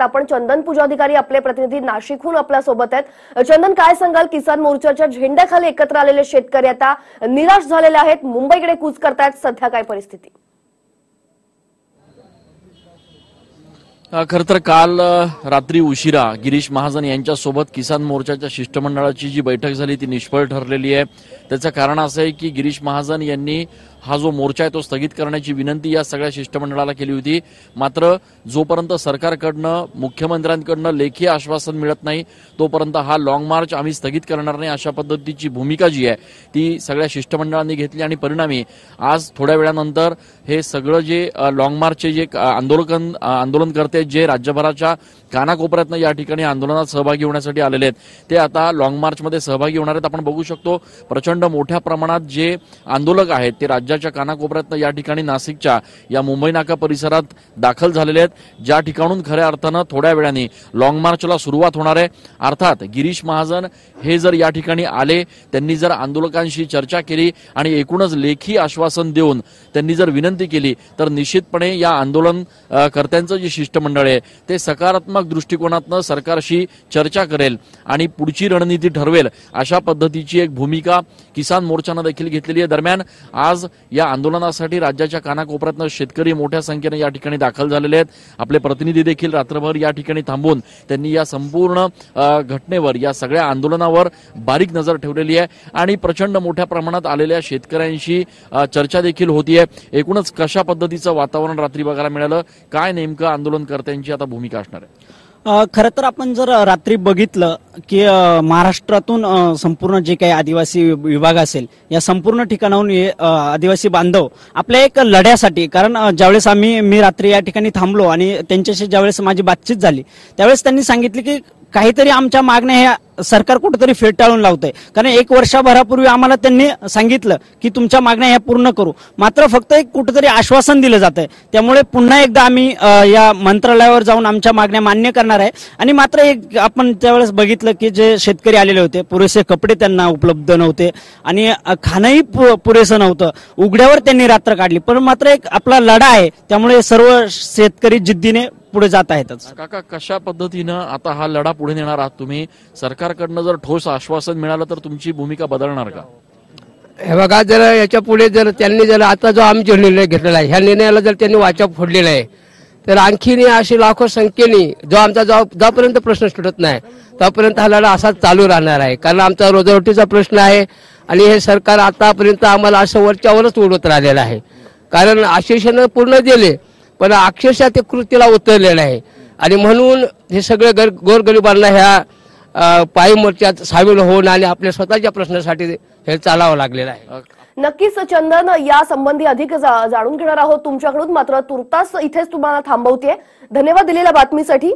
आपण चंदन पूजाधिकारी आपले प्रतिनिधी नाशिकहून आपल्यासोबत आहेत. चंदन काय सांगाल? किसान मोर्चाच्या झेंड्याखाली एकत्र आलेले शेतकरी आता निराश झालेले आहेत. मुंबईकडे कूच करतायत. सध्या काय परिस्थिती? खरं तर काल रात्री उशिरा गिरीश महाजन यांच्यासोबत किसान मोर्चाच्या शिष्टमंडळाची जी बैठक झाली ती निष्फळ ठरलेली आहे. त्याचं कारण असं आहे की गिरीश महाजन यांनी हा जो मोर्चा आहे तो स्थगित करण्याची विनंती या सगळ्या शिष्टमंडळाला केली होती. मात्र जोपर्यंत सरकारकडनं मुख्यमंत्र्यांकडनं लेखी आश्वासन मिळत नाही तोपर्यंत हा लॉंग मार्च आम्ही स्थगित करणार नाही अशा पद्धतीची भूमिका जी आहे ती सगळ्या शिष्टमंडळांनी घेतली आणि परिणामी आज थोड्या वेळानंतर हे सगळं जे लाँग लॉंग मार्चचे जे आंदोलन आंदोलन अ, कार्यकर्ते जे राज्यभराच्या कानाकोपऱ्यातनं या ठिकाणी आंदोलनात सहभागी होण्यासाठी आलेले आहेत ते आता लॉंग मार्चमध्ये सहभागी होणार आहेत. आपण बघू शकतो प्रचंड मोठ्या प्रमाणात जे आंदोलक आहेत ते राज्याच्या कानाकोपऱ्यातनं या ठिकाणी नाशिकच्या या मुंबई नाका परिसरात दाखल झालेले आहेत. ज्या ठिकाणून खऱ्या अर्थानं थोड्या वेळाने लॉंग मार्चला सुरुवात होणार आहे अर्थात गिरीश महाजन हे जर या ठिकाणी आले त्यांनी जर आंदोलकांशी चर्चा केली आणि एकूणच लेखी आश्वासन देऊन त्यांनी जर विनंती केली तर निश्चितपणे या आंदोलन कर्त्यांचं जे शिष्टमंडळ आहे ते सकारात्मक दृष्टिकोनातनं सरकारशी चर्चा करेल आणि पुढची रणनीती ठरवेल अशा पद्धतीची एक भूमिका किसान मोर्चानं देखील घेतलेली आहे. दरम्यान आज या आंदोलनासाठी राज्याच्या कानाकोपऱ्यातनं शेतकरी मोठ्या संख्येने या ठिकाणी दाखल झालेले आहेत. आपले प्रतिनिधी देखील रात्रभर या ठिकाणी थांबून त्यांनी या संपूर्ण घटनेवर या सगळ्या आंदोलनावर बारीक नजर ठेवलेली आहे आणि प्रचंड मोठ्या प्रमाणात आलेल्या शेतकऱ्यांशी चर्चा देखील होतीये. एकूणच कशा पद्धतीचं वातावरण रात्री बघायला मिळालं? काय नेमकं आंदोलन कार्यकर्त्यांची आता भूमिका असणार आहे. खरं तर आपण जर रात्री बघितलं की महाराष्ट्रातून संपूर्ण जे काही आदिवासी विभाग असेल या संपूर्ण ठिकाणाहून हे आदिवासी बांधव आपल्या एक लढ्यासाठी कारण ज्यावेळेस आम्ही मी रात्री या ठिकाणी थांबलो आणि त्यांच्याशी ज्यावेळेस माझी बातचीत झाली त्यावेळेस त्यांनी सांगितले की काहीतरी आमच्या मागण्या ह्या सरकार कुठेतरी फेटाळून लावतंय. कारण एक वर्षभरापूर्वी आम्हाला त्यांनी सांगितलं की तुमच्या मागण्या ह्या पूर्ण करू. मात्र फक्त एक कुठेतरी आश्वासन दिलं जात आहे त्यामुळे पुन्हा एकदा आम्ही या मंत्रालयावर जाऊन आमच्या मागण्या मान्य करणार आहे. आणि मात्र एक आपण त्यावेळेस बघितलं की जे शेतकरी आलेले होते पुरेसे कपडे त्यांना उपलब्ध नव्हते. आणि खाणंही पु- पुरेसं नव्हतं. उघड्यावर त्यांनी रात्र काढली. पण मात्र एक आपला लढा आहे. त्यामुळे सर्व शेतकरी जिद्दीने पुढे जात आहेतच. काका कशा पद्धतीनं आता हा लढा पुढे नेणार आहात तुम्ही? सरकारकडनं जर ठोस आश्वासन मिळालं तर तुमची भूमिका बदलणार का? हे बघा जर याच्यापुढे जर त्यांनी जर आता जो आम्ही जो निर्णय घेतलेला आहे ह्या निर्णयाला जर त्यांनी वाचा फोडलेला आहे तर आणखीन अशी लाखो संख्येने जो आमचा जो जोपर्यंत प्रश्न सुटत नाही तोपर्यंत हा लढा असाच चालू राहणार आहे. कारण आमचा रोजरोटीचा प्रश्न आहे आणि हे सरकार आतापर्यंत आम्हाला असं वरच्यावरच उडवत राहिलेलं आहे. कारण आश्वासनं पूर्ण दिले पण अक्षरशः ते कृतीला उतरलेलं आहे आणि म्हणून हे सगळे गर गोरगरिबांना ह्या पायी मोर्चात सामील होऊन आणि आपल्या स्वतःच्या प्रश्नासाठी हे चालावं लागलेलं आहे. नक्कीच चंदन या संबंधी अधिक जा- जाणून घेणार आहोत तुमच्याकडून. मात्र तुर्तास इथेच तुम्हाला थांबवतेय. धन्यवाद दिलेल्या बातमीसाठी.